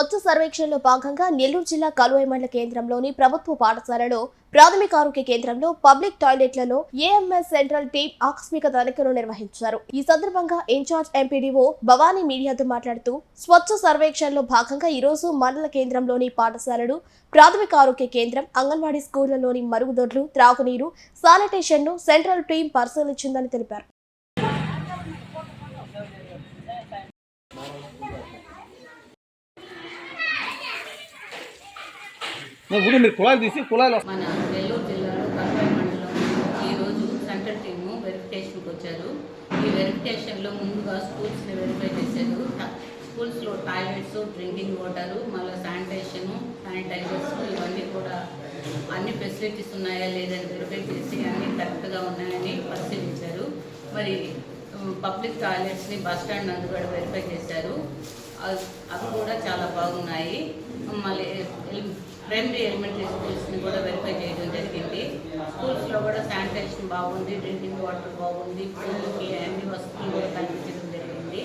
స్వచ్ఛ సర్వేక్షణలో భాగంగా నెల్లూరు జిల్లా కలువై మండల కేంద్రంలోని ప్రభుత్వ పాఠశాలలో ప్రాథమిక ఆరోగ్య కేంద్రంలో పబ్లిక్ టాయిలెట్లలో ఏఎంఎస్ సెంట్రల్ టీం ఆకస్మిక తనిఖీలు నిర్వహించారు. ఈ సందర్భంగా ఇన్ఛార్జ్ ఎంపీడీఓ భవానీ మీడియాతో మాట్లాడుతూ స్వచ్ఛ సర్వేక్షణలో భాగంగా ఈరోజు మండల కేంద్రంలోని పాఠశాలలు ప్రాథమిక ఆరోగ్య కేంద్రం అంగన్వాడీ స్కూళ్ళలోని మరుగుదొడ్లు త్రాగునీరు శానిటేషన్ను సెంట్రల్ టీం పరిశీలించిందని తెలిపారు. ఇప్పుడు మీరు కులాలు తీసి కులాలు మన నెల్లూరు జిల్లాలో కర్నూలు మండలంలో ఈరోజు సెంట్రల్ టీము వెరిఫికేషన్కి వచ్చారు. ఈ వెరిఫికేషన్లో ముందుగా స్కూల్స్ని వెరిఫై చేశారు. స్కూల్స్లో టాయిలెట్స్ డ్రింకింగ్ వాటరు మళ్ళీ శానిటేషను శానిటైజర్స్ ఇవన్నీ కూడా అన్ని ఫెసిలిటీస్ ఉన్నాయా లేదని వెరిఫై చేసి అన్నీ కరెక్ట్గా ఉన్నాయని పరిశీలించారు. మరి పబ్లిక్ టాయిలెట్స్ని బస్ స్టాండ్ నందు కూడా వెరిఫై చేశారు. అవి అవి కూడా చాలా బాగున్నాయి. మళ్ళీ ఎల్- ప్రైమరీ ఎలిమెంటరీ స్కూల్స్ని కూడా వెరిఫై చేయడం జరిగింది. స్కూల్స్లో కూడా శానిటేషన్ బాగుంది డ్రింకింగ్ వాటర్ బాగుంది పిల్లలకి అన్ని వసతులు కూడా కల్పించడం జరిగింది.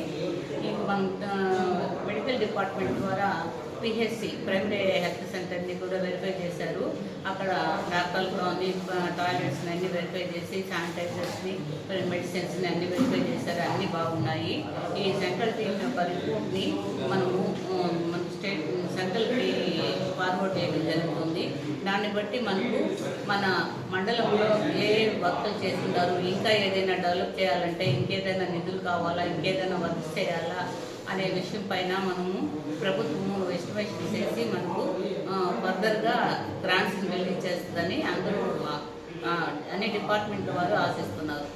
మెడికల్ డిపార్ట్మెంట్ ద్వారా పిహెచ్సి ప్రైమరీ హెల్త్ సెంటర్ని కూడా వెరిఫై చేశారు. అక్కడ డాక్టర్లు అన్ని టాయిలెట్స్ని అన్ని వెరిఫై చేసి శానిటైజర్స్ని మెడిసిన్స్ని అన్ని వెరిఫై చేశారు. అన్నీ బాగున్నాయి. ఈ సెంట్రల్ టీమ్ యొక్క రిపోర్ట్ని మనము దాన్ని బట్టి మనకు మన మండలంలో ఏ వర్కులు చేస్తున్నారు ఇంకా ఏదైనా డెవలప్ చేయాలంటే ఇంకేదైనా నిధులు కావాలా ఇంకేదైనా వర్క్ చేయాలా అనే విషయం పైన మనము ప్రభుత్వము ఎస్టిమేషన్ చేసి మనకు ఫర్దర్గా గ్రాంట్స్ వెళ్ళి చేస్తుందని అందరూ అన్ని డిపార్ట్మెంట్ వారు ఆశిస్తున్నారు.